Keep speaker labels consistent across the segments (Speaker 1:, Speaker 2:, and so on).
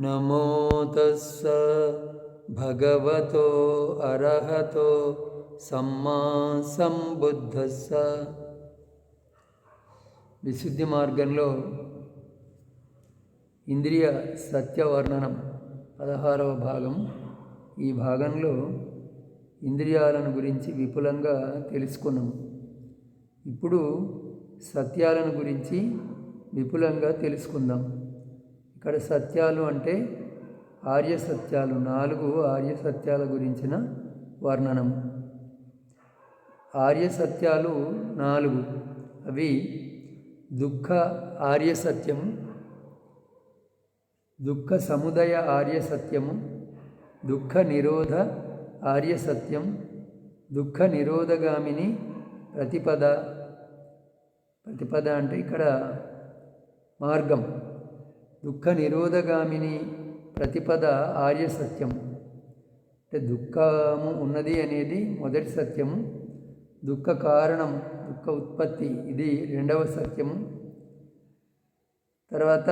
Speaker 1: నమో తస్స భగవతో అర్హతో సమ్మా సంబుద్ధస్స. విశుద్ధి మార్గంలో ఇంద్రియ సత్యవర్ణనం పదహారవ భాగం. ఈ భాగంలో ఇంద్రియాలను గురించి విపులంగా తెలుసుకున్నాము. ఇప్పుడు సత్యాలను గురించి విపులంగా తెలుసుకుందాం. ఇక్కడ సత్యాలు అంటే ఆర్య సత్యాలు నాలుగు ఆర్య సత్యాల గురించిన వర్ణనం. ఆర్య సత్యాలు నాలుగు. అవి దుఃఖ ఆర్య సత్యము దుఃఖ సముదయ ఆర్య సత్యము దుఃఖ నిరోధ ఆర్య సత్యం దుఃఖ నిరోధగామిని ప్రతిపద ప్రతిపద అంటే ఇక్కడ మార్గం. దుఃఖ నిరోధగామిని ప్రతిపద ఆర్య సత్యం. అంటే దుఃఖము ఉన్నది అనేది మొదటి సత్యము దుఃఖ కారణం దుఃఖ ఉత్పత్తి ఇది రెండవ సత్యము. తర్వాత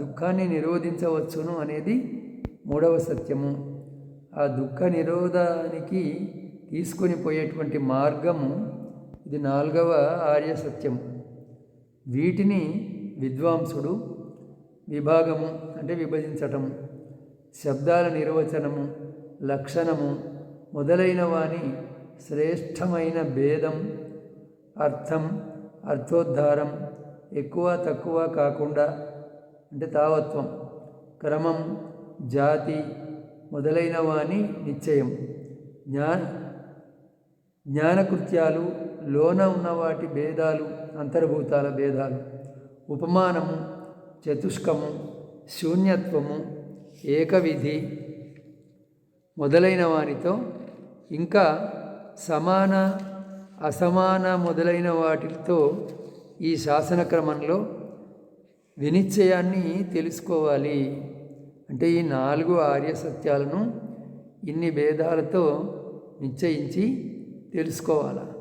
Speaker 1: దుఃఖాన్ని నిరోధించవచ్చును అనేది మూడవ సత్యము. ఆ దుఃఖ నిరోధానికి తీసుకొని పోయేటువంటి మార్గము ఇది నాలుగవ ఆర్య సత్యం వీటిని విద్వాంసుడు విభాగము అంటే విభజించటం శబ్దాల నిర్వచనము లక్షణము మొదలైన వాని శ్రేష్టమైన భేదం అర్థం అర్థోద్ధారం ఎక్కువ తక్కువ కాకుండా అంటే తావత్వం క్రమం జాతి మొదలైన వాని నిశ్చయం. జ్ఞా జ్ఞానకృత్యాలు లోన ఉన్న వాటి భేదాలు అంతర్భూతాల భేదాలు ఉపమానము చతుష్కము శూన్యత్వము ఏకవిధి మొదలైన వారితో ఇంకా సమాన అసమాన మొదలైన వాటితో ఈ శాసన క్రమంలో వినిశ్చయాన్ని తెలుసుకోవాలి. అంటే ఈ నాలుగు ఆర్య సత్యాలను ఇన్ని భేదాలతో నిశ్చయించి తెలుసుకోవాలి?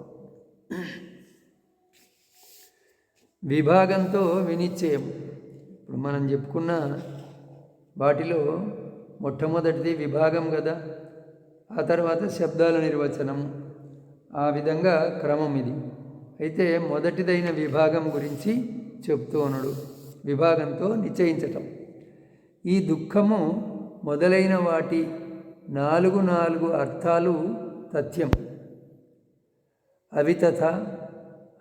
Speaker 1: విభాగంతో వినిశ్చయం ఇప్పుడు మనం చెప్పుకున్న వాటిలో మొట్టమొదటిది విభాగం కదా. ఆ తర్వాత శబ్దాల నిర్వచనం. ఆ విధంగా క్రమం ఇది. అయితే మొదటిదైన విభాగం గురించి చెప్తూ ఉన్నాడు. విభాగంతో నిశ్చయించటం. ఈ దుఃఖము మొదలైన వాటి నాలుగు నాలుగు అర్థాలు తథ్యం. అవితథ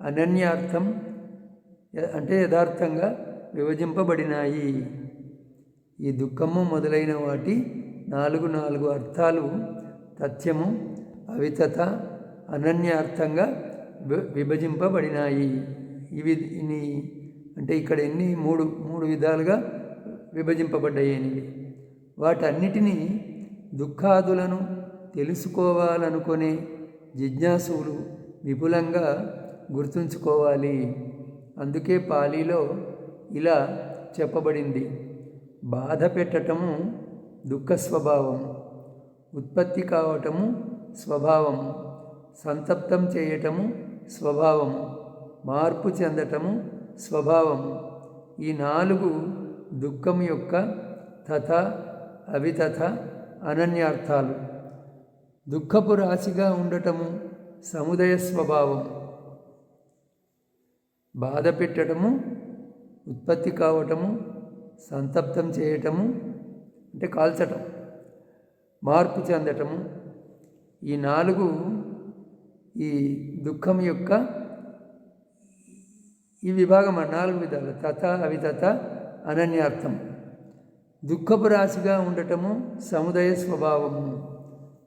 Speaker 1: అనన్యార్థం అంటే యథార్థంగా విభజింపబడినాయి. ఈ దుఃఖము మొదలైన వాటి నాలుగు నాలుగు అర్థాలు తథ్యము అవితత అనన్యార్థంగా విభజింపబడినాయి. ఇవి ఇన్ని అంటే ఇక్కడ ఎన్ని మూడు మూడు విధాలుగా విభజింపబడ్డాయనివి వాటన్నిటినీ దుఃఖాదులను తెలుసుకోవాలనుకునే జిజ్ఞాసులు విపులంగా గుర్తుంచుకోవాలి. అందుకే పాలీలో ఇలా చెప్పబడింది. బాధ పెట్టటము దుఃఖ స్వభావం ఉత్పత్తి కావటము స్వభావము సంతప్తం చేయటము స్వభావము మార్పు చెందటము స్వభావము ఈ నాలుగు దుఃఖం యొక్క తథ అవితథ అనన్యార్థాలు. దుఃఖపు రాశిగా ఉండటము సముదయ స్వభావం. బాధ పెట్టడము ఉత్పత్తి కావటము సంతప్తం చేయటము అంటే కాల్చటం మార్పు చెందటము ఈ నాలుగు ఈ దుఃఖం యొక్క ఈ విభాగం నాలుగు విధాలు తత అవితత అనన్యార్థం. దుఃఖపు రాశిగా ఉండటము సముదయ స్వభావము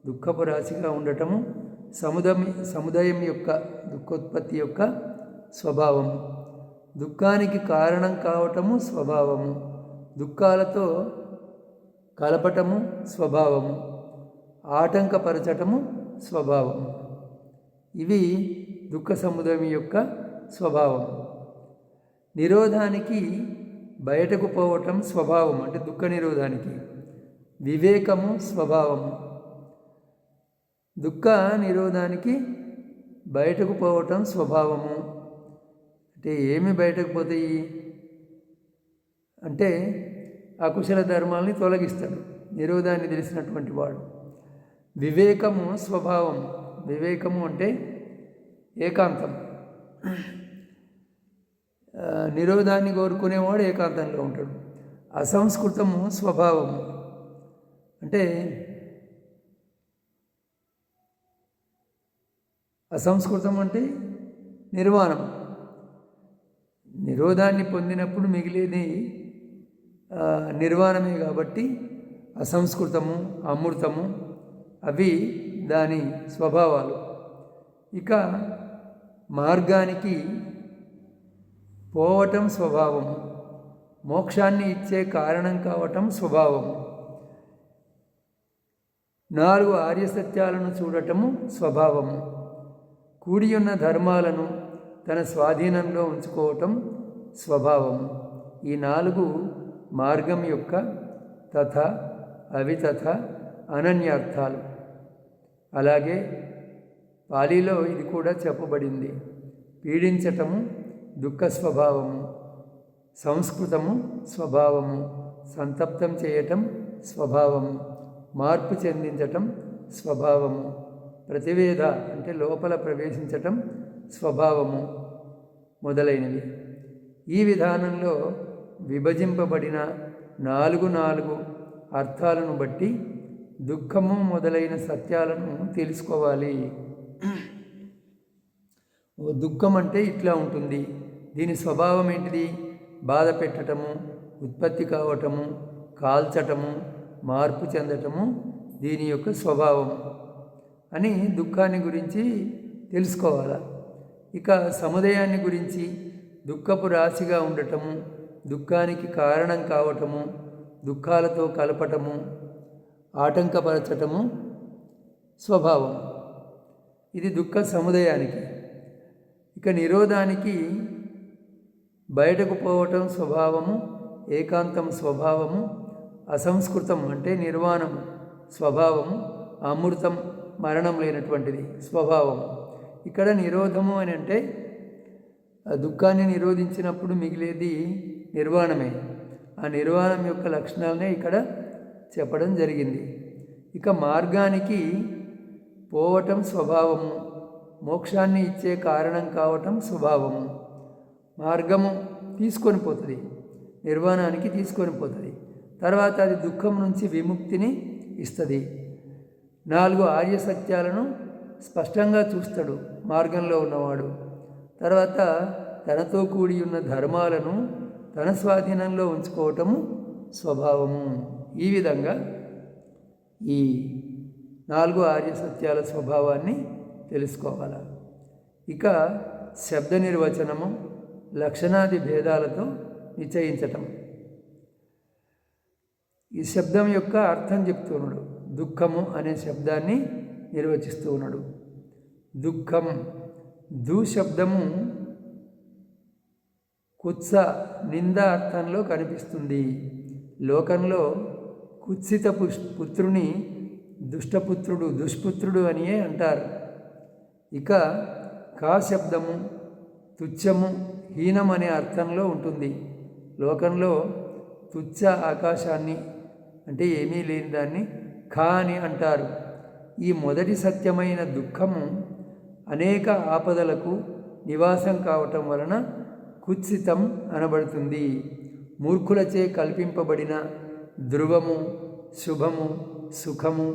Speaker 1: దుఃఖపు రాశిగా ఉండటము సముదయం సముదాయం యొక్క దుఃఖోత్పత్తి యొక్క స్వభావము దుఃఖానికి కారణం కావటము స్వభావము. దుఃఖాలతో కలపటము స్వభావము. ఆటంకపరచటము స్వభావము. ఇవి దుఃఖ సముదాయం యొక్క స్వభావం నిరోధానికి బయటకు పోవటం స్వభావం అంటే దుఃఖ నిరోధానికి. వివేకము స్వభావము. దుఃఖ నిరోధానికి బయటకు పోవటం స్వభావము. అంటే ఏమి బయటకు పోతాయి? అంటే అకుశల ధర్మాల్ని తొలగిస్తాడు. నిరోధాన్ని తెలిసినటువంటి వాడు. వివేకము స్వభావం. వివేకము అంటే ఏకాంతం. నిరోధాన్ని కోరుకునేవాడు ఏకాంతంలో ఉంటాడు. అసంస్కృతము స్వభావము. అంటే అసంస్కృతం అంటే నిర్వాణం. నిరోధాన్ని పొందినప్పుడు మిగిలేది నిర్వాణమే కాబట్టి అసంస్కృతము అమృతము అవి దాని స్వభావాలు. ఇక మార్గానికి పోవటం స్వభావము మోక్షాన్ని ఇచ్చే కారణం కావటం స్వభావము. నాలుగు ఆర్య సత్యాలను చూడటము స్వభావము. కూడి ఉన్న ధర్మాలను తన స్వాధీనంలో ఉంచుకోవటం స్వభావము ఈ నాలుగు మార్గం యొక్క తథ అవితథ అనన్యార్థాలు. అలాగే పాలీలో ఇది కూడా చెప్పబడింది. పీడించటము దుఃఖ స్వభావము సంస్కృతము స్వభావము సంతప్తం చేయటం స్వభావము మార్పు చెందించటం స్వభావము ప్రతివేద అంటే లోపల ప్రవేశించటం స్వభావము మొదలైనవి. ఈ విధానంలో విభజింపబడిన నాలుగు నాలుగు అర్థాలను బట్టి దుఃఖము మొదలైన సత్యాలను తెలుసుకోవాలి. ఓ దుఃఖం అంటే ఇట్లా ఉంటుంది. దీని స్వభావం ఏంటిది? బాధ పెట్టటము ఉత్పత్తి కావటము కాల్చటము మార్పు చెందటము దీని యొక్క స్వభావం అని దుఃఖాన్ని గురించి తెలుసుకోవాలి? ఇక సముదయాన్ని గురించి దుఃఖపు రాశిగా ఉండటము దుఃఖానికి కారణం కావటము దుఃఖాలతో కలపటము ఆటంకపరచటము స్వభావం. ఇది దుఃఖ సముదయానికి. ఇక నిరోధానికి బయటకు పోవటం స్వభావము ఏకాంతం స్వభావము అసంస్కృతం అంటే నిర్వాణం స్వభావము అమృతం మరణం లేనటువంటిది స్వభావం ఇక్కడ నిరోధము అని అంటే ఆ దుఃఖాన్ని నిరోధించినప్పుడు మిగిలేది నిర్వాణమే. ఆ నిర్వాణం యొక్క లక్షణాలనే ఇక్కడ చెప్పడం జరిగింది. ఇక మార్గానికి పోవటం స్వభావము మోక్షాన్ని ఇచ్చే కారణం కావటం స్వభావము. మార్గము తీసుకొని పోతుంది నిర్వాణానికి తీసుకొని పోతుంది. తర్వాత అది దుఃఖం నుంచి విముక్తిని ఇస్తుంది. నాలుగు ఆర్య సత్యాలను స్పష్టంగా చూస్తాడు మార్గంలో ఉన్నవాడు. తర్వాత తనతో కూడి ఉన్న ధర్మాలను తన స్వాధీనంలో ఉంచుకోవటము స్వభావము. ఈ విధంగా ఈ నాలుగు ఆర్య సత్యాల స్వభావాన్ని తెలుసుకోవాలి. ఇక శబ్ద నిర్వచనము లక్షణాది భేదాలతో నిశ్చయించటం. ఈ శబ్దం యొక్క అర్థం చెప్తున్నాడు. దుఃఖము అనే శబ్దాన్ని నిర్వచిస్తూ ఉన్నాడు. దుఃఖం దుశబ్దము కుత్స నింద అర్థంలో కనిపిస్తుంది. లోకంలో కుత్సిత పుష్ పుత్రుని దుష్టపుత్రుడు దుష్పుత్రుడు అనియే అంటారు. ఇక కా శబ్దము తుచ్చము హీనం అనే అర్థంలో ఉంటుంది. లోకంలో తుచ్చ ఆకాశాన్ని అంటే ఏమీ లేని దాన్ని ఖా అని అంటారు. ఈ మొదటి సత్యమైన దుఃఖము అనేక ఆపదలకు నివాసం కావటం వలన కుత్సితం అనబడుతుంది. మూర్ఖులచే కల్పింపబడిన ధ్రువము శుభము సుఖము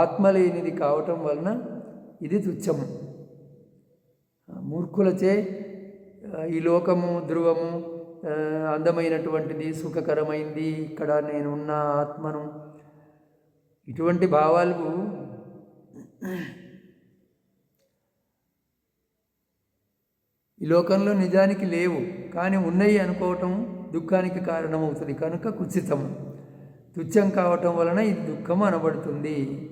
Speaker 1: ఆత్మలేనిది కావటం వలన ఇది తుచ్చము. మూర్ఖులచే ఈ లోకము ధ్రువము అందమైనటువంటిది సుఖకరమైంది ఇక్కడ నేనున్న ఆత్మను. ఇటువంటి భావాలు ఈ లోకంలో నిజానికి లేవు కానీ ఉన్నాయి అనుకోవటం దుఃఖానికి కారణమవుతుంది. కనుక కుచితం తుచ్చం కావటం వలన ఇది దుఃఖం అనబడుతుంది.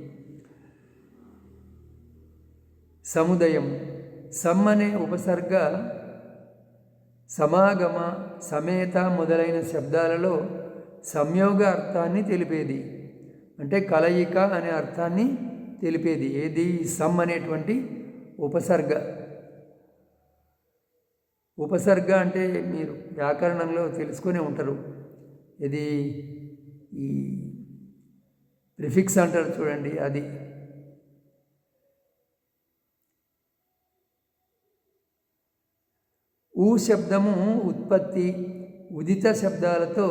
Speaker 1: సముదయం. సమ్ అనే ఉపసర్గ సమాగమ సమేత మొదలైన శబ్దాలలో సంయోగ అర్థాన్ని తెలిపేది. అంటే కలయిక అనే అర్థాన్ని తెలిపేది. ఏది? సమ్ అనేటువంటి ఉపసర్గ. ఉపసర్గ అంటే మీరు వ్యాకరణంలో తెలుసుకునే ఉంటారు. ఇది ఈ ప్రిఫిక్స్ అంటారు చూడండి అది. ఊ శబ్దము ఉత్పత్తి ఉదిత శబ్దాలతో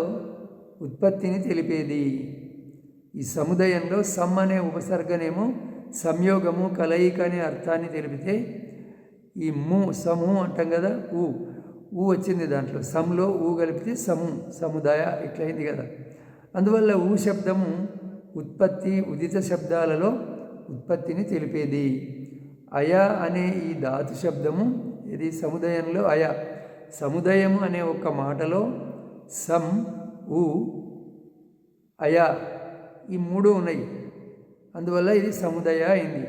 Speaker 1: ఉత్పత్తిని తెలిపేది. ఈ సముదాయంలో సమ్ అనే ఉపసర్గనేమో సంయోగము కలయిక అనే అర్థాన్ని తెలిపితే ఈ ము సము అంటాం కదా ఊ. ఊ వచ్చింది దాంట్లో. సమ్లో ఊ కలిపితే సము సముదాయ ఇట్లయింది కదా. అందువల్ల ఊ శబ్దము ఉత్పత్తి ఉదిత శబ్దాలలో ఉత్పత్తిని తెలిపేది. అయ అనే ఈ ధాతు శబ్దము ఇది సముదాయంలో అయ. సముదాయము అనే ఒక మాటలో సమ్ ఊ అయ ఈ మూడు ఉన్నాయి. అందువల్ల ఇది సముదయ అయింది.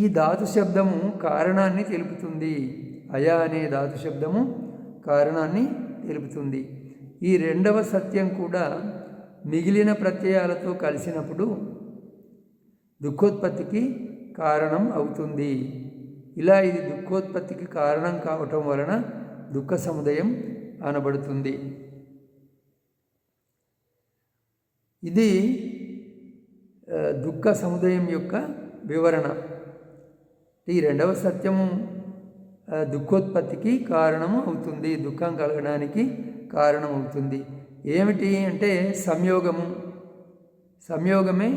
Speaker 1: ఈ ధాతు శబ్దము కారణాన్ని తెలుపుతుంది. అయ అనే ధాతు శబ్దము కారణాన్ని తెలుపుతుంది. ఈ రెండవ సత్యం కూడా మిగిలిన ప్రత్యయాలతో కలిసినప్పుడు దుఃఖోత్పత్తికి కారణం అవుతుంది. ఇలా ఇది దుఃఖోత్పత్తికి కారణం కావటం వలన దుఃఖ సముదయం అనబడుతుంది. ఇది దుఃఖ సముదయం యొక్క వివరణ. ఈ రెండవ సత్యము దుఃఖోత్పత్తికి కారణం అవుతుంది దుఃఖం కలగడానికి కారణం అవుతుంది. ఏమిటి అంటే సంయోగము. సంయోగమే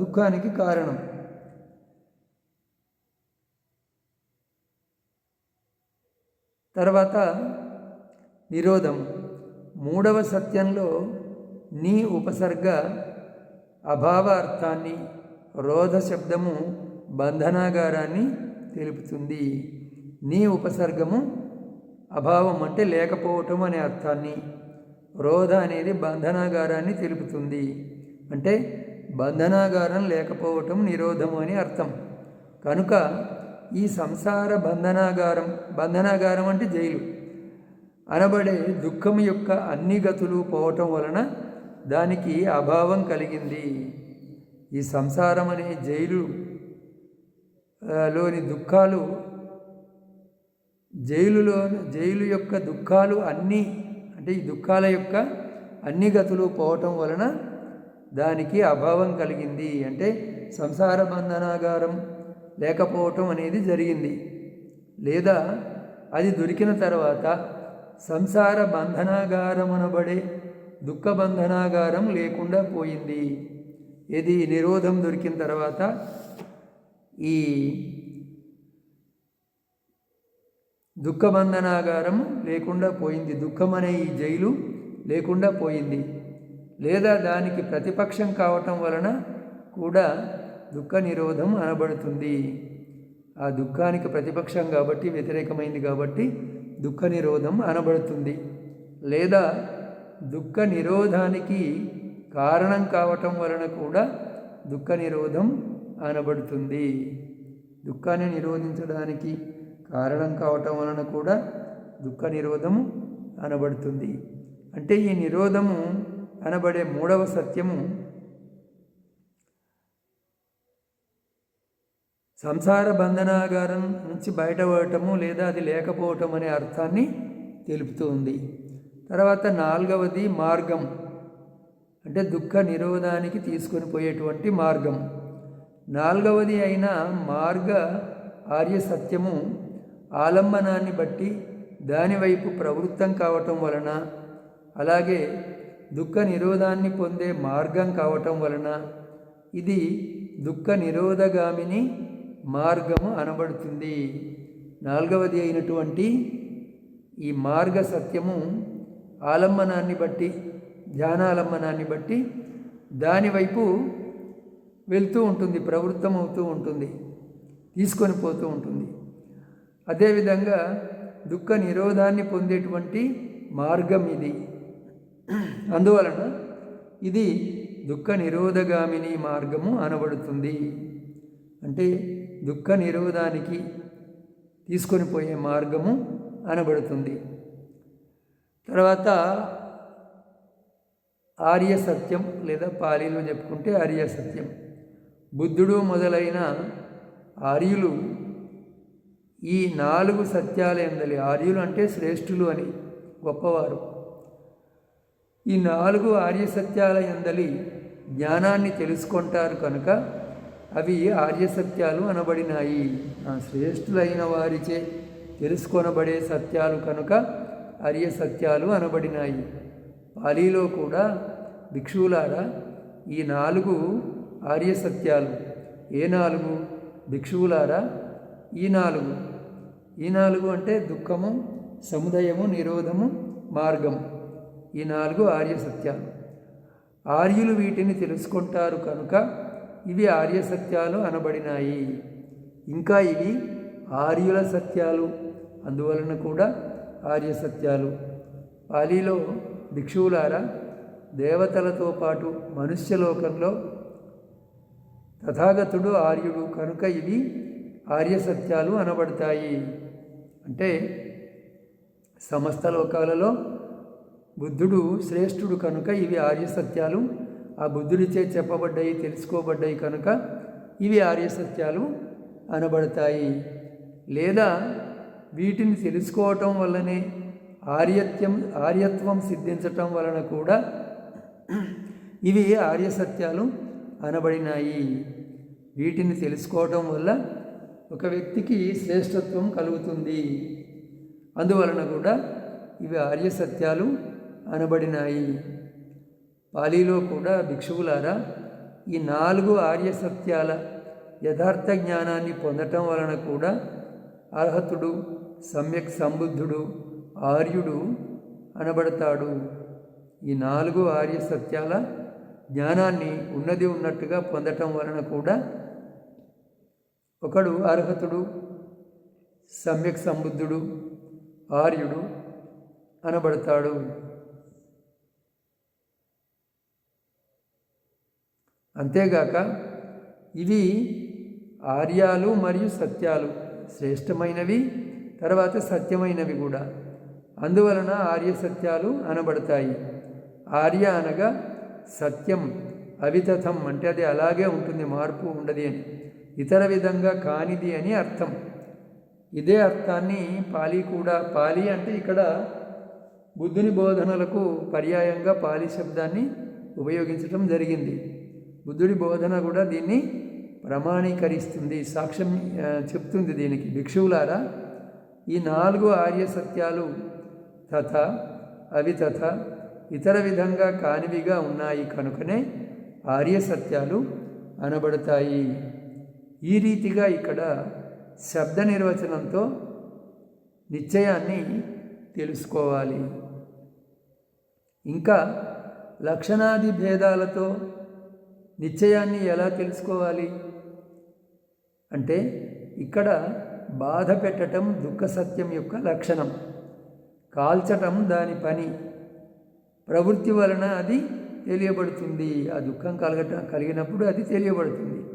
Speaker 1: దుఃఖానికి కారణం. తర్వాత నిరోధం. మూడవ సత్యంలో నీ ఉపసర్గ అభావ అర్థాన్ని రోధ శబ్దము బంధనాగారాన్ని తెలుపుతుంది. నీ ఉపసర్గము అభావం అంటే లేకపోవటం అనే అర్థాన్ని. రోధ అనేది బంధనాగారాన్ని తెలుపుతుంది. అంటే బంధనాగారం లేకపోవటం నిరోధము అని అర్థం. కనుక ఈ సంసార బంధనాగారం బంధనాగారం అంటే జైలు. అనబడే దుఃఖం యొక్క అన్ని గతులు పోవటం వలన దానికి అభావం కలిగింది. ఈ సంసారం అనే జైలు లోని దుఃఖాలు జైలులో జైలు యొక్క దుఃఖాలు అన్నీ అంటే ఈ దుఃఖాల యొక్క అన్ని గతులు పోవటం వలన దానికి అభావం కలిగింది. అంటే సంసార బంధనాగారం లేకపోవటం అనేది జరిగింది. లేదా అది దొరికిన తర్వాత సంసార బంధనాగారం అనబడే దుఃఖ బంధనాగారం లేకుండా పోయింది. ఇది నిరోధం దొరికిన తర్వాత ఈ దుఃఖబంధనాగారం లేకుండా పోయింది. దుఃఖం అనే ఈ జైలు లేకుండా పోయింది. లేదా దానికి ప్రతిపక్షం కావటం వలన కూడా దుఃఖ నిరోధం అనబడుతుంది. ఆ దుఃఖానికి ప్రతిపక్షం కాబట్టి వ్యతిరేకమైంది కాబట్టి దుఃఖ నిరోధం అనబడుతుంది. లేదా దుఃఖ నిరోధానికి కారణం కావటం వలన కూడా దుఃఖ నిరోధం అనబడుతుంది. దుఃఖాన్ని నిరోధించడానికి కారణం కావటం వలన కూడా దుఃఖ నిరోధము అనబడుతుంది. అంటే ఈ నిరోధము అనబడే మూడవ సత్యము సంసార బంధనాగారం నుంచి బయటపడటము లేదా అది లేకపోవటం అనే అర్థాన్ని తెలుపుతుంది. తర్వాత నాలుగవది మార్గం. అంటే దుఃఖ నిరోధానికి తీసుకొని పోయేటువంటి మార్గం. నాలుగవది అయిన మార్గ ఆర్య సత్యము ఆలంబనాన్ని బట్టి దానివైపు ప్రవృత్తం కావటం వలన అలాగే దుఃఖ నిరోధాన్ని పొందే మార్గం కావటం వలన ఇది దుఃఖ నిరోధగామిని మార్గము అనబడుతుంది. నాలుగవది అయినటువంటి ఈ మార్గ సత్యము ఆలంబనాన్ని బట్టి ధ్యానాలంబనాన్ని బట్టి దానివైపు వెళ్తూ ఉంటుంది ప్రవృత్తం అవుతూ ఉంటుంది తీసుకొని పోతూ ఉంటుంది. అదేవిధంగా దుఃఖ నిరోధాన్ని పొందేటువంటి మార్గం ఇది. అందువలన ఇది దుఃఖ నిరోధగామిని మార్గము అనబడుతుంది. అంటే దుఃఖ నిరోధానికి తీసుకొని పోయే మార్గము అనబడుతుంది. తర్వాత ఆర్య సత్యం లేదా పాలీలో చెప్పుకుంటే ఆర్య సత్యం. బుద్ధుడు మొదలైన ఆర్యులు ఈ నాలుగు సత్యాల ఎందలి ఆర్యులు అంటే శ్రేష్ఠులు అని గొప్పవారు. ఈ నాలుగు ఆర్య సత్యాల ఎందలి జ్ఞానాన్ని తెలుసుకుంటారు కనుక అవి ఆర్య సత్యాలు అనబడినాయి. ఆ శ్రేష్ఠులైన వారిచే తెలుసుకొనబడే సత్యాలు కనుక ఆర్య సత్యాలు అనబడినాయి. పాలీలో కూడా భిక్షువులారా ఈ నాలుగు ఆర్య సత్యాలు ఏ నాలుగు? భిక్షువులారా? ఈ నాలుగు. ఈ నాలుగు అంటే దుఃఖము సముదయము నిరోధము మార్గము. ఈ నాలుగు ఆర్య సత్యాలు ఆర్యులు వీటిని తెలుసుకుంటారు కనుక ఇవి ఆర్య సత్యాలు అనబడినాయి. ఇంకా ఇవి ఆర్యుల సత్యాలు. అందువలన కూడా ఆర్య సత్యాలు పాలీలో భిక్షువులారా దేవతలతో పాటు మనుష్యలోకంలో తథాగతుడు ఆర్యుడు కనుక ఇవి ఆర్య సత్యాలు అనబడతాయి. అంటే సమస్త లోకాలలో బుద్ధుడు శ్రేష్ఠుడు కనుక ఇవి ఆర్య సత్యాలు ఆ బుద్ధుడిచే చెప్పబడ్డాయి తెలుసుకోబడ్డాయి కనుక ఇవి ఆర్య సత్యాలు అనబడతాయి. లేదా వీటిని తెలుసుకోవటం వల్లనే ఆర్యత్యం ఆర్యత్వం సిద్ధించటం వలన కూడా ఇవి ఆర్య సత్యాలు అనబడినాయి. వీటిని తెలుసుకోవటం వల్ల ఒక వ్యక్తికి శ్రేష్టత్వం కలుగుతుంది. అందువలన కూడా ఇవి ఆర్య సత్యాలు అనబడినాయి. పాలీలో కూడా భిక్షువులారా ఈ నాలుగు ఆర్య సత్యాల యథార్థ జ్ఞానాన్ని పొందటం వలన కూడా అర్హతుడు సమ్యక్ సంబుద్ధుడు ఆర్యుడు అనబడతాడు. ఈ నాలుగు ఆర్య సత్యాల జ్ఞానాన్ని ఉన్నది ఉన్నట్టుగా పొందటం వలన కూడా ఒకడు అర్హతుడు సమ్యక్ సంబుద్ధుడు ఆర్యుడు అనబడతాడు. అంతేగాక ఇవి ఆర్యాలు మరియు సత్యాలు శ్రేష్టమైనవి తర్వాత సత్యమైనవి కూడా. అందువలన ఆర్య సత్యాలు అనబడతాయి. ఆర్య అనగా సత్యం అవితథం అంటే అది అలాగే ఉంటుంది మార్పు ఉండదు అని. ఇతర విధంగా కానిది అని అర్థం. ఇదే అర్థాన్ని పాలి కూడా పాలి అంటే ఇక్కడ బుద్ధుని బోధనలకు పర్యాయంగా పాలి శబ్దాన్ని ఉపయోగించడం జరిగింది. బుద్ధుడి బోధన కూడా దీన్ని ప్రమాణీకరిస్తుంది సాక్ష్యం చెప్తుంది దీనికి. భిక్షువులారా ఈ నాలుగు ఆర్య సత్యాలు తథ అవి తథ ఇతర విధంగా కానివిగా ఉన్నాయి కనుకనే ఆర్య సత్యాలు అనబడతాయి. ఈ రీతిగా ఇక్కడ శబ్ద నిర్వచనంతో నిశ్చయాన్ని తెలుసుకోవాలి. ఇంకా లక్షణాది భేదాలతో నిశ్చయాన్ని ఎలా తెలుసుకోవాలి? అంటే ఇక్కడ బాధ పెట్టటం దుఃఖ సత్యం యొక్క లక్షణం. కాల్చటం దాని పని. ప్రవృత్తి వలన అది తెలియబడుతుంది. ఆ దుఃఖం కలగట కలిగినప్పుడు అది తెలియబడుతుంది.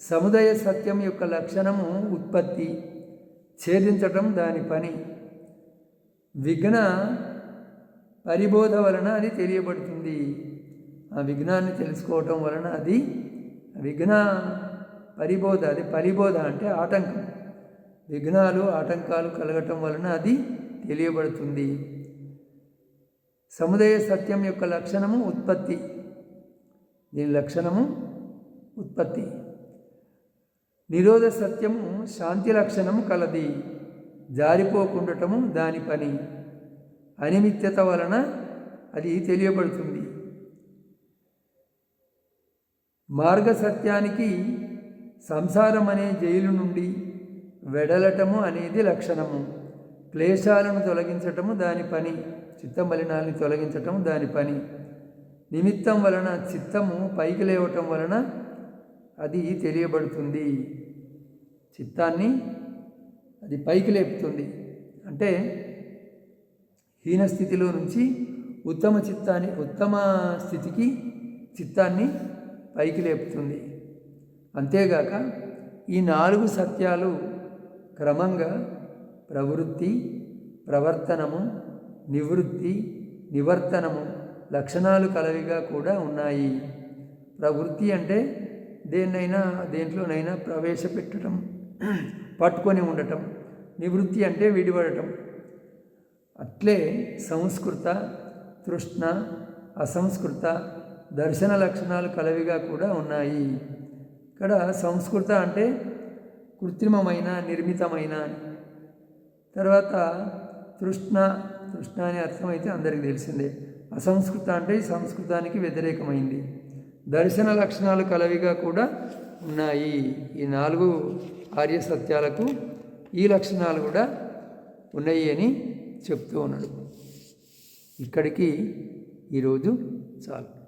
Speaker 1: సముదయ సత్యం యొక్క లక్షణము ఉత్పత్తి ఛేదించటం దాని పని. విఘ్న పరిబోధ వలన అది తెలియబడుతుంది. ఆ విఘ్నాన్ని తెలుసుకోవటం వలన అది విఘ్న పరిబోధ అది పరిబోధ అంటే ఆటంకం. విఘ్నాలు ఆటంకాలు కలగటం వలన అది తెలియబడుతుంది. సముదయ సత్యం యొక్క లక్షణము ఉత్పత్తి. దీని లక్షణము ఉత్పత్తి. నిరోధ సత్యము శాంతి లక్షణము కలది. జారిపోకుండటము దాని పని. అనిమిత్యత వలన అది తెలియబడుతుంది. మార్గ సత్యానికి సంసారం అనే జైలు నుండి వెడలటము అనేది లక్షణము. క్లేశాలను తొలగించటము దాని పని. చిత్తమలినాల్ని తొలగించటము దాని పని. నిమిత్తం వలన చిత్తము పైకి లేవటం వలన అది తెలియబడుతుంది. చిత్తాన్ని అది పైకి లేపుతుంది. అంటే హీన స్థితిలో నుంచి ఉత్తమ చిత్తాన్ని ఉత్తమ స్థితికి చిత్తాన్ని పైకి లేపుతుంది. అంతేగాక ఈ నాలుగు సత్యాలు క్రమంగా ప్రవృత్తి ప్రవర్తనము నివృత్తి నివర్తనము లక్షణాలు కలవిగా కూడా ఉన్నాయి. ప్రవృత్తి అంటే దేన్నైనా దేంట్లోనైనా ప్రవేశపెట్టడం పట్టుకొని ఉండటం నివృత్తి అంటే విడిపడటం. అట్లే సంస్కృత తృష్ణ అసంస్కృత దర్శన లక్షణాలు కలవిగా కూడా ఉన్నాయి. ఇక్కడ సంస్కృత అంటే కృత్రిమమైన నిర్మితమైన. తర్వాత తృష్ణ తృష్ణ అనే అర్థం అయితే అందరికీ తెలిసిందే. అసంస్కృత అంటే సంస్కృతానికి వ్యతిరేకమైంది. దర్శన లక్షణాలు కలవిగా కూడా ఉన్నాయి. ఈ నాలుగు ఆర్య సత్యాలకు ఈ లక్షణాలు కూడా ఉన్నాయి అని చెప్తూ ఉన్నాడు. ఇక్కడికి ఈరోజు చాలు.